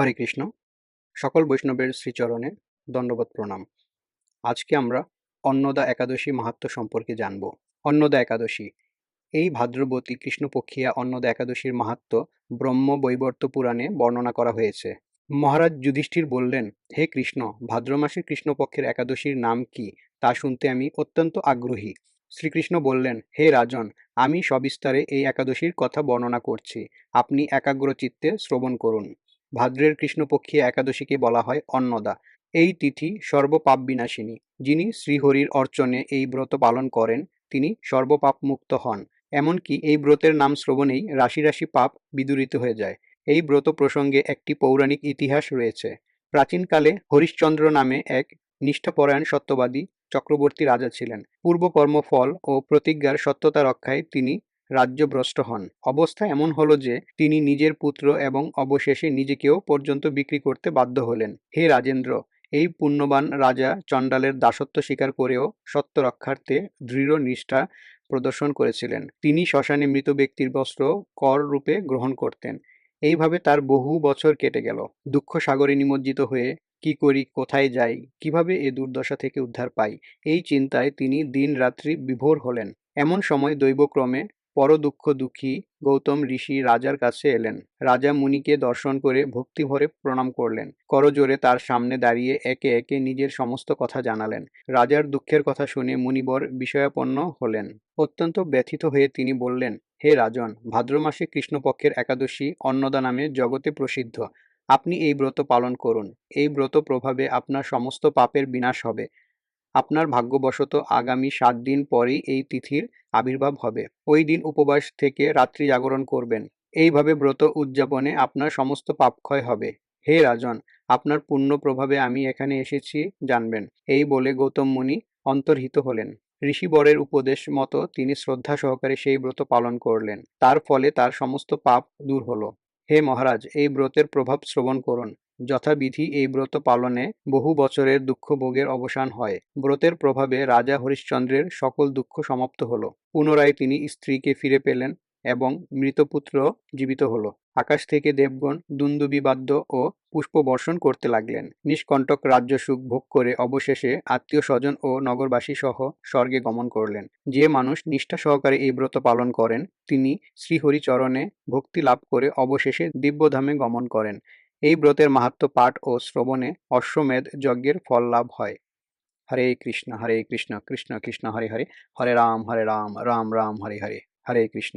হরে কৃষ্ণ। সকল বৈষ্ণবের শ্রীচরণে দণ্ডবত প্রণাম। আজকে আমরা অন্নদা একাদশী মাহাত্ম্য সম্পর্কে জানব। অন্নদা একাদশী। এই ভাদ্রবতী কৃষ্ণপক্ষিয়া অন্নদা একাদশীর মাহাত্ম্য ব্রহ্ম বৈবর্ত পুরাণে বর্ণনা করা হয়েছে। মহারাজ যুধিষ্ঠির বললেন, হে কৃষ্ণ, ভাদ্র মাসের কৃষ্ণপক্ষের একাদশীর নাম কি? তা শুনতে আমি অত্যন্ত আগ্রহী। শ্রীকৃষ্ণ বললেন, হে রাজন, আমি সবিস্তারে এই একাদশীর কথা বর্ণনা করছি। আপনি একাগ্র চিত্তে শ্রবণ করুন। ভাদ্রের কৃষ্ণপক্ষী একাদশীকে বলা হয় অন্নদা। এই তিথি সর্বপাপ বিনাশিনী যিনি শ্রীহরির অর্চনে এই ব্রত পালন করেন, তিনি সর্বপাপ মুক্ত হন। এমনকি এই ব্রতের নাম শ্রবণেই রাশি রাশি পাপ বিদূরিত হয়ে যায়। এই ব্রত প্রসঙ্গে একটি পৌরাণিক ইতিহাস রয়েছে। প্রাচীনকালে হরিশ্চন্দ্র নামে এক নিষ্ঠাপরায়ণ সত্যবাদী চক্রবর্তী রাজা ছিলেন। পূর্বকর্ম ফল ও প্রতিজ্ঞার সত্যতা রক্ষায় তিনি রাজ্যভ্রষ্ট হন। অবস্থা এমন হলো যে, তিনি নিজের পুত্র এবং অবশেষে নিজেকেও পর্যন্ত বিক্রি করতে বাধ্য হলেন। হে রাজেন্দ্র, এই পুণ্যবান রাজা চণ্ডালের দাসত্ব স্বীকার করেও সত্য রক্ষার্থে দৃঢ় নিষ্ঠা প্রদর্শন করেছিলেন। তিনি শ্মশানে মৃত ব্যক্তির বস্ত্র কর রূপে গ্রহণ করতেন। এইভাবে তার বহু বছর কেটে গেল। দুঃখ সাগরে নিমজ্জিত হয়ে কি করি, কোথায় যাই, কীভাবে এ দুর্দশা থেকে উদ্ধার পাই, এই চিন্তায় তিনি দিন রাত্রি বিভোর হলেন। এমন সময় দৈবক্রমে পর দুঃখ দুঃখী গৌতম ঋষি রাজার কাছে এলেন। রাজা মুনিকে দর্শন করে ভক্তিভরে প্রণাম করলেন। করজোরে তার সামনে দাঁড়িয়ে একে একে নিজের সমস্ত কথা জানালেন। রাজার দুঃখের কথা শুনে মুনিবর বিষয়াপন্ন হলেন। অত্যন্ত ব্যথিত হয়ে তিনি বললেন, হে রাজন, ভাদ্র মাসে কৃষ্ণপক্ষের একাদশী অন্নদা নামে জগতে প্রসিদ্ধ। আপনি এই ব্রত পালন করুন। এই ব্রত প্রভাবে আপনার সমস্ত পাপের বিনাশ হবে। আপনার ভাগ্যবশত আগামী সাত দিন পরেই এই তিথির আবির্ভাব হবে। ওই দিন উপবাস থেকে রাত্রি জাগরণ করবেন। এইভাবে ব্রত উদযাপনে আপনার সমস্ত পাপক্ষয় হবে। হে রাজন, আপনার পুণ্য প্রভাবে আমি এখানে এসেছি, জানবেন। এই বলে গৌতম মুনি অন্তর্হিত হলেন। ঋষিবরের উপদেশ মতো তিনি শ্রদ্ধা সহকারে সেই ব্রত পালন করলেন। তার ফলে তার সমস্ত পাপ দূর হলো। হে মহারাজ, এই ব্রতের প্রভাব শ্রবণ করুন। যথাবিধি এই ব্রত পালনে বহু বছরের দুঃখ ভোগের অবসান হয়। ব্রতের প্রভাবে রাজা হরিশ্চন্দ্রের সকল দুঃখ সমাপ্ত হলো। পুনরায় তিনি স্ত্রীকে ফিরে পেলেন এবং মৃতপুত্র জীবিত হলো। আকাশ থেকে দেবগণ দুন্দুবি বাদ্য ও পুষ্প বর্ষণ করতে লাগলেন। নিষ্কণ্টক রাজ্য সুখ ভোগ করে অবশেষে আত্মীয় স্বজন ও নগরবাসী সহ স্বর্গে গমন করলেন। যে মানুষ নিষ্ঠা সহকারে এই ব্রত পালন করেন, তিনি শ্রীহরিচরণে ভক্তি লাভ করে অবশেষে দিব্যধামে গমন করেন। এই ব্রতের মাহাত্ম পাঠ ও শ্রবণে অশ্বমেধ যজ্ঞের ফল লাভ হয়। হরে কৃষ্ণ হরে কৃষ্ণ কৃষ্ণ কৃষ্ণ, হরে হরে। হরে রাম হরে রাম রাম রাম, হরে হরে। হরে কৃষ্ণ।